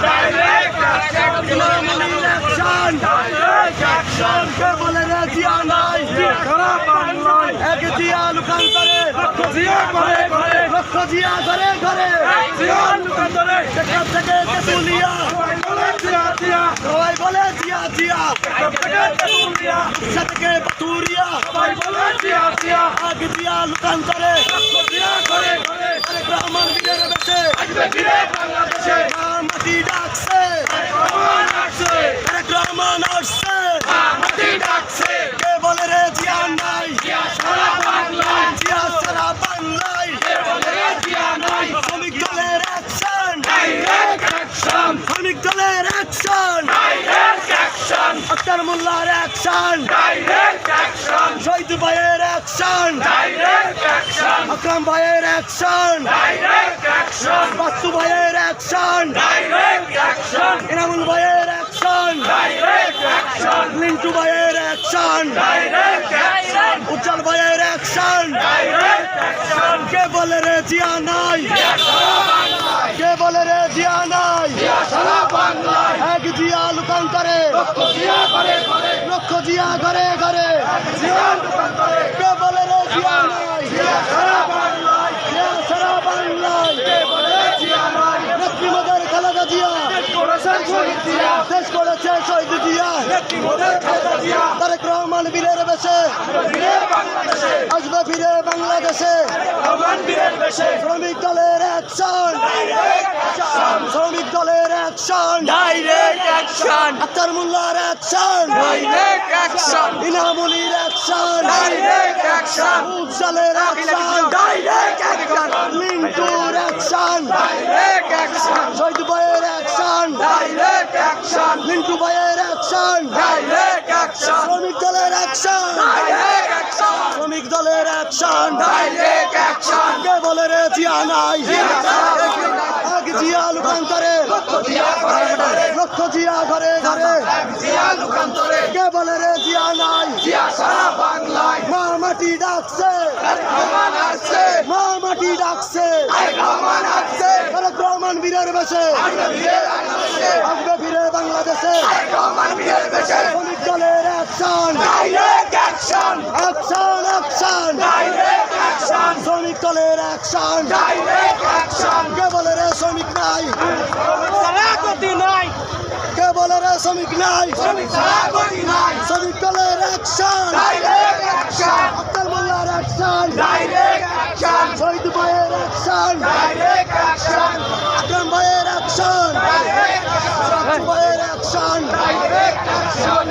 কে বলে জিয়া জিয়া সবাই বলে জিয়া জিয়া আগ জিয়া লুকান্তরে আরেক রহমান বীরের বেশে মা মাটি ডাকছে আরেক রহমান আসছে কে বলে রে জিয়া নাই জিয়া সারা বাংলায় শ্রমিক দলের অ্যাকশন শ্রমিক দলের অ্যাকশন আক্তার মোল্লার অ্যাকশন শহীদ ভাইয়ের অ্যাকশন আকরাম ভাইয়ের অ্যাকশন বাস্তু ভাইয়ের অ্যাকশন ইনামুল ভাইয়ের অ্যাকশন লিন্টু ভাইয়ের অ্যাকশন উজ্জ্বল ভাইয়ের অ্যাকশন কে বলে রে জিয়া নাই কে বলে রে জিয়া নাই এক জিয়া লুকান্তরে লক্ষ জিয়া ঘরে ঘরে। বলে রে জিয়া নাই। সারা বাংলায়। নেত্রীমদের খালেদা জিয়া। শেষ করেছে শহীদ জিয়া। তারেক রহমান বীরের বেশে। আসবে ফিরে শ্রমিক দলের অ্যাকশন শ্রমিক দলের অ্যাকশন অ্যাকশন আক্তার মোল্লার অ্যাকশন ডাইরেক্ট অ্যাকশন ইনামুলির অ্যাকশন ডাইরেক্ট অ্যাকশন উজ্জ্বলের অ্যাকশন ডাইরেক্ট অ্যাকশন মিন্টুর অ্যাকশন ডাইরেক্ট অ্যাকশন শহীদ ভাইয়ের অ্যাকশন ডাইরেক্ট অ্যাকশন মিন্টু ভাইয়ের অ্যাকশন ডাইরেক্ট অ্যাকশন শ্রমিক দলের অ্যাকশন ডাইরেক্ট অ্যাকশন শ্রমিক দলের অ্যাকশন ডাইরেক্ট অ্যাকশন কে বলে রে জিয়া নাই আগ জিয়া লুকান্তরে। লক্ষ জিয়া ঘরে ঘরে। কে বলে রে জিয়া নাই। মা মাটি ডাকছে। মা মাটি ডাকছে রহমান বীরের বেশে। আসবে ফিরে বাংলাদেশে। শ্রমিক দলের অ্যাকশন অ্যাকশন অ্যাকশন শ্রমিক দলের অ্যাকশন নাই। কে বলে রে শ্রমিক নাই। শ্রমিক দলের অ্যাকশন আক্তার মোল্লার অ্যাকশন শহীদ ভাইয়ের অ্যাকশন আকরাম ভাইয়ের অ্যাকশন ভাইয়ের অ্যাকশন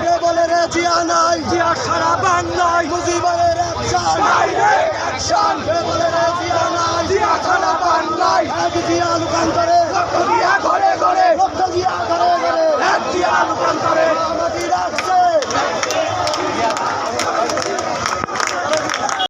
কে বলে রে জিয়া নাই। জিয়া সারা বাংলায় মুজিব ভাইয়ের অ্যাকশন কে বলে রে জিয়া নাই। জিয়া সারা বাংলায় এক জিয়া লুকান্তরে